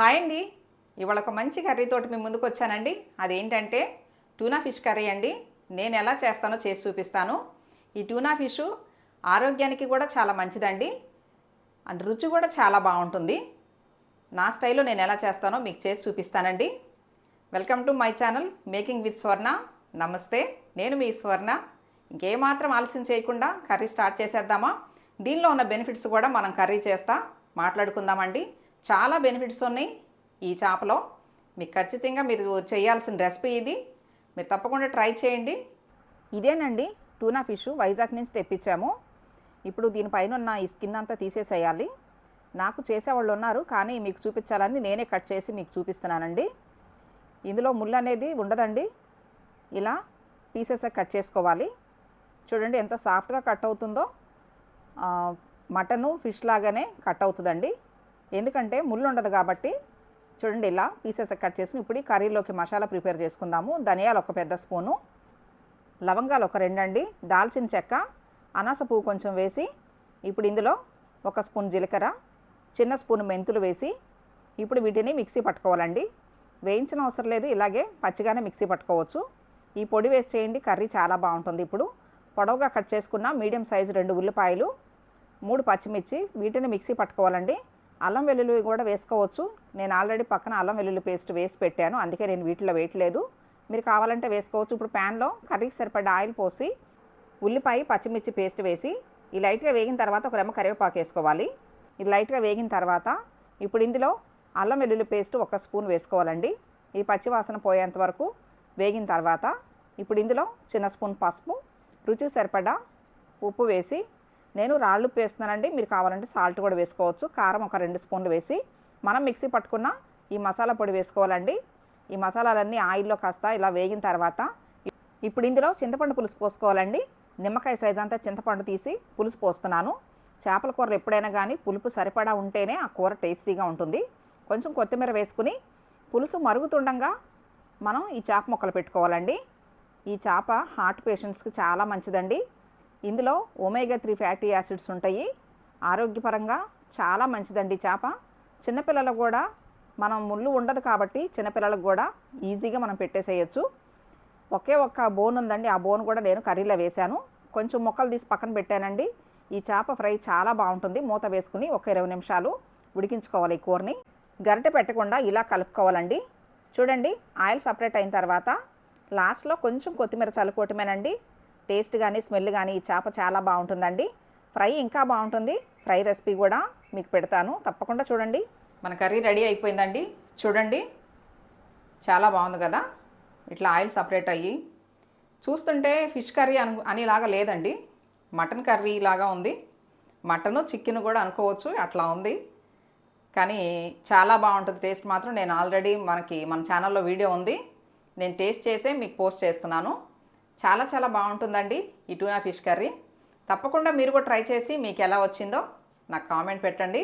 Hi అండి. ఇవాళ ఒక మంచి కర్రీతోటి మీ ముందుకు వచ్చానండి. అదేంటంటే టూనా ఫిష్ కర్రీ అండి. నేను ఎలా చేస్తానో చేసి చూపిస్తాను. ఈ టూనా ఫిష్ ఆరోగ్యానికి కూడా చాలా మంచిదండి. అండ్ రుచి కూడా చాలా బాగుంటుంది. నా స్టైల్లో నేను ఎలా చేస్తానో మీకు చేసి చూపిస్తానండి. Welcome to my channel making with Swarna నమస్తే నేను మీ స్వర్ణ. ఇంకేమాత్రం ఆలస్యం చేయకుండా కర్రీ స్టార్ట్ చేసేద్దామా? దీనిలో ఉన్న బెనిఫిట్స్ కూడా మనం కర్రీ చేస్తా మాట్లాడుకుందామండి. చాలా బెనిఫిట్స్ ఉన్నాయి. ఈ చేపలో మీకు ఖచ్చితంగా మీరు చేయాల్సిన రెసిపీ ఇది. మీరు తప్పకుండా ట్రై చేయండి. ఇదేనండి టూనా ఫిష్ వైజాగ్ నుంచి తెప్పించాము. ఇప్పుడు దీనిపైన ఉన్న ఈ స్కిన్ అంతా తీసేసేయాలి. నాకు చేసేవాళ్ళు ఉన్నారు కానీ మీకు చూపించాలని నేనే కట్ చేసి మీకు చూపిస్తున్నానండి. ఇందులో ముళ్ళు అనేది ఉండదండి. ఇలా పీసెస్ కట్ చేసుకోవాలి. చూడండి ఎంత సాఫ్ట్గా కట్ అవుతుందో. మటను ఫిష్ లాగానే కట్ అవుతుందండి. ఎందుకంటే ముళ్ళు ఉండదు కాబట్టి చూడండి ఇలా పీసెస్ కట్ చేసి ఇప్పుడు ఈ కర్రీలోకి మసాలా ప్రిపేర్ చేసుకుందాము. ధనియాలు ఒక పెద్ద స్పూను లవంగాలు ఒక రెండండి దాల్చిన చెక్క అనాస పువ్వు కొంచెం వేసి ఇప్పుడు ఇందులో ఒక స్పూన్ జీలకర్ర చిన్న స్పూన్ మెంతులు వేసి ఇప్పుడు వీటిని మిక్సీ పట్టుకోవాలండి. వేయించిన అవసరం లేదు ఇలాగే పచ్చిగానే మిక్సీ పట్టుకోవచ్చు. ఈ పొడి వేసి చేయండి కర్రీ చాలా బాగుంటుంది ఇప్పుడు. పొడవుగా కట్ చేసుకున్న మీడియం సైజు రెండు ఉల్లిపాయలు మూడు పచ్చిమిర్చి వీటిని మిక్సీ పట్టుకోవాలండి. అల్లం వెల్లుల్లి కూడా వేసుకోవచ్చు. నేను ఆల్రెడీ పక్కన అల్లం వెల్లుల్లి పేస్ట్ వేసి పెట్టాను. అందుకే నేను వీటిలో వేయట్లేదు. మీరు కావాలంటే వేసుకోవచ్చు. ఇప్పుడు ప్యాన్లో కర్రీకి సరిపడా ఆయిల్ పోసి ఉల్లిపాయ పచ్చిమిర్చి పేస్ట్ వేసి ఈ లైట్గా వేగిన తర్వాత ఒక రెమ్మ కరివేపాకు వేసుకోవాలి. ఇది లైట్గా వేగిన తర్వాత ఇప్పుడు ఇందులో అల్లం వెల్లుల్లి పేస్ట్ ఒక స్పూన్ వేసుకోవాలండి. ఈ పచ్చివాసన పోయేంత వరకు వేగిన తర్వాత ఇప్పుడు ఇందులో చిన్న స్పూన్ పసుపు రుచికి సరిపడా ఉప్పు వేసి నేను రాళ్ళు వేస్తున్నానండి మీరు కావాలంటే సాల్ట్ కూడా వేసుకోవచ్చు. కారం ఒక రెండు స్పూన్లు వేసి మనం మిక్సీ పట్టుకున్న ఈ మసాలా పొడి వేసుకోవాలండి. ఈ మసాలాలన్నీ ఆయిల్లో కాస్త ఇలా వేగిన తర్వాత ఇప్పుడు ఇందులో చింతపండు పులుసు పోసుకోవాలండి. నిమ్మకాయ సైజ్ అంతా చింతపండు తీసి పులుసు పోస్తున్నాను. చేపల కూరలు ఎప్పుడైనా కానీ పులుపు సరిపడా ఉంటేనే ఆ కూర టేస్టీగా ఉంటుంది. కొంచెం కొత్తిమీర వేసుకుని పులుసు మరుగుతుండగా మనం ఈ చేప ముక్కలు పెట్టుకోవాలండి. ఈ చేప హార్ట్ పేషెంట్స్కి చాలా మంచిదండి. ఇందులో ఒమేగా త్రీ ఫ్యాటీ యాసిడ్స్ ఉంటాయి. ఆరోగ్యపరంగా చాలా మంచిదండి చేప. చిన్నపిల్లలకు కూడా మనం ముళ్ళు ఉండదు కాబట్టి చిన్నపిల్లలకు కూడా ఈజీగా మనం పెట్టేసేయచ్చు. ఒకే ఒక్క బోన్ ఉందండి. ఆ బోన్ కూడా నేను కర్రీలో వేశాను. కొంచెం ముక్కలు తీసి పక్కన పెట్టానండి. ఈ చేప ఫ్రై చాలా బాగుంటుంది. మూత వేసుకుని ఒక ఇరవై నిమిషాలు ఉడికించుకోవాలి ఈ కూరని. గరిటె పెట్టకుండా ఇలా కలుపుకోవాలండి. చూడండి ఆయిల్ సపరేట్ అయిన తర్వాత లాస్ట్లో కొంచెం కొత్తిమీర చల్లుకోవటమేనండి. టేస్ట్ కానీ స్మెల్ కానీ ఈ చేప చాలా బాగుంటుందండి. ఫ్రై ఇంకా బాగుంటుంది. ఫ్రై రెసిపీ కూడా మీకు పెడతాను. తప్పకుండా చూడండి. మన కర్రీ రెడీ అయిపోయిందండి. చూడండి. చాలా బాగుంది కదా. ఇట్లా ఆయిల్ సపరేట్ అయ్యి. చూస్తుంటే ఫిష్ కర్రీ అను అనేలాగా లేదండి. మటన్ కర్రీ లాగా ఉంది. మటను చికెన్ కూడా అనుకోవచ్చు. అట్లా ఉంది. కానీ చాలా బాగుంటుంది టేస్ట్ మాత్రం. నేను ఆల్రెడీ మనకి మన ఛానల్లో వీడియో ఉంది. నేను టేస్ట్ చేసే మీకు పోస్ట్ చేస్తున్నాను. చాలా చాలా బాగుంటుందండి ఈ టూనా ఫిష్ కర్రీ తప్పకుండా మీరు కూడా ట్రై చేసి మీకు ఎలా వచ్చిందో నాకు కామెంట్ పెట్టండి.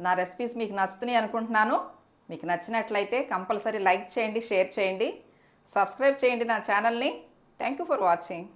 నా రెసిపీస్ మీకు నచ్చుతున్నాయి అనుకుంటున్నాను. మీకు నచ్చినట్లయితే కంపల్సరీ లైక్ చేయండి షేర్ చేయండి. సబ్స్క్రైబ్ చేయండి నా ఛానల్ని థ్యాంక్ యూ ఫర్ వాచింగ్